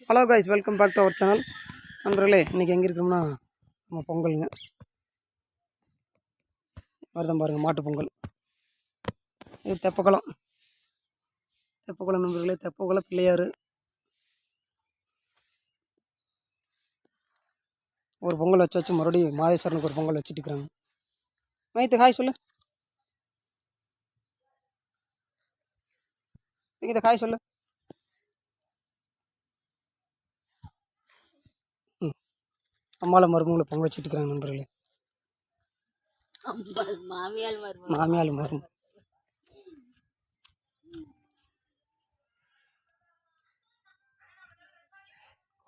Hello guys welcome back to our channel நண்பர்களே இன்றைக்கி எங்கே இருக்கோம்னா நம்ம பொங்கலுங்க. வருதம் பாருங்கள் மாட்டு பொங்கல். இது தெப்பக்குளம். தெப்பக்குளம் நண்பர்களே தெப்பக்குளம் பிள்ளையார் ஒரு பொங்கல் வச்சு வச்சு மறுபடியும் மாதேஸ்வரனுக்கு ஒரு பொங்கல் வச்சுட்டு இருக்கிறாங்க. மைத்து ஹாய் சொல்லு. இங்கே ஹாய் சொல்லு. அம்மாவில் மருமகளை பொங்க வச்சுட்டு இருக்கிறாங்க நண்பர்களே மாமியால் மருமகள். மாமியால் மரும.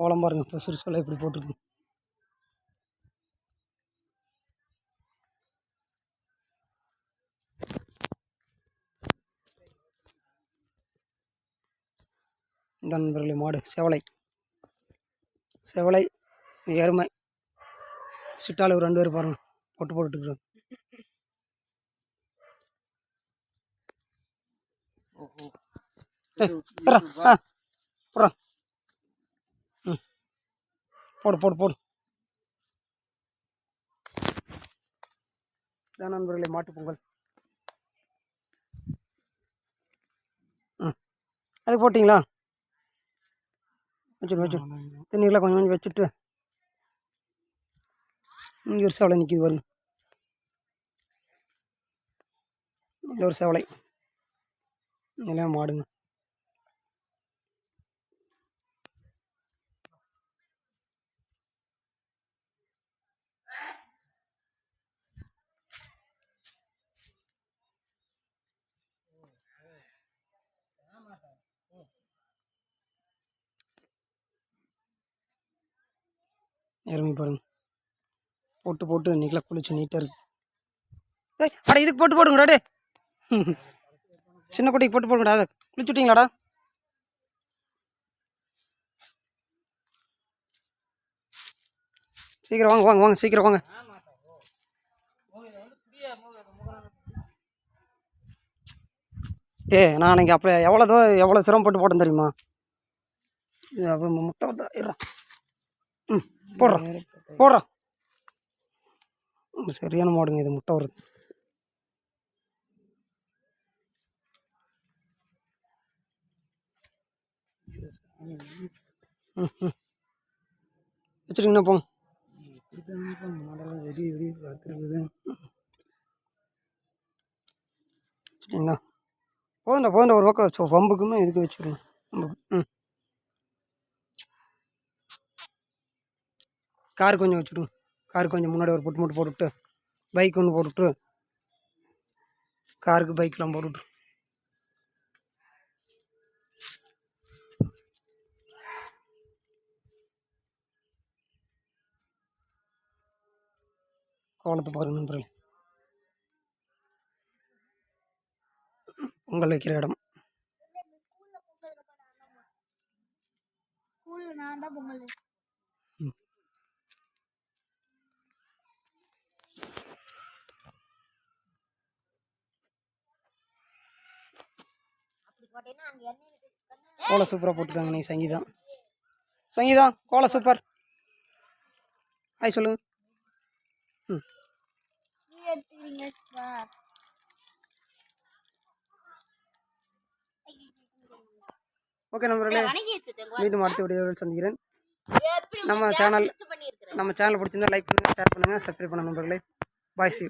கோலம் பாருங்க இப்போ சுறுசுறுலாம் இப்படி போட்டிருக்கு. இந்த நண்பர்களே மாடு செவலை. செவலை எருமை சிட்டால ஒரு ரெண்டு பேர் பாருங்க. போட்டு போட்டுருக்குறோம் போடுறா. ம். போடு போடு போடு. இதான் நண்பர்களே மாட்டுப் பொங்கல். ம். அது போட்டிங்களா? வச்சுரு வச்சுரு தண்ணியெல்லாம் கொஞ்சம் கொஞ்சம் வச்சுட்டு. இங்கே ஒரு சேவலை நிற்கிது பாருங்க. இந்த ஒரு சேவலை. இதெல்லாம் மாடுங்க. எருமை பாருங்க. போட்டு போட்டு இன்றைக்கெலாம் குளிச்சு நீட்டாக இருக்கு. ஏய் அட இதுக்கு போட்டு போடுங்கடா டே சின்ன குட்டிக்கு போட்டு போடுங்கடா அதை குளிச்சு விட்டீங்களாடா. சீக்கிரம் வாங்க வாங்க வாங்க சீக்கிரம் வாங்க. ஏ நான் அன்றைக்கி அப்போ எவ்வளோ தூ எவ்வளோ சிரமப்பட்டு போட்டேன் தெரியுமா? இது அப்போ முட்டை ம் போடுறோம் போடுறோம் சரியான மாடுங்க இது முட்டை வருது ம் ம் வச்சுருங்கண்ணா போங்க. வெடி போதுண்டா போதுண்டா ஒரு பக்கம் வச்சு பம்புக்குமே இதுக்கு வச்சுருங்க ம். கார் கொஞ்சம் வச்சுடுங்க. கார் கொஞ்சம் முன்னாடி ஒரு புட்டு மட்டும் போட்டுவிட்டு பைக் ஒன்று போட்டுவிட்டு காருக்கு பைக்கெலாம் போட்டுவிட்டு கோலத்தை பாருங்க நண்பர்களே. பொங்கல் வைக்கிற இடம். நான் தான் பொங்கல் கோலம் சூப்பராக போட்டுருக்காங்க. நீ சங்கீதா. சங்கீதா கோலம் சூப்பர். ஹாய் சொல்லுங்கள் ம். ஓகே நண்பர்களே மீண்டும் அடுத்த வீடியோவில் சந்திக்கிறேன். நம்ம சேனல் நம்ம சேனல் பிடிச்சிருந்தா லைக் பண்ணுங்கள் ஷேர் பண்ணுங்கள் சப்ஸ்கிரைப் பண்ணுங்கள் நம்பர்களே பாய் ஸ்ரீ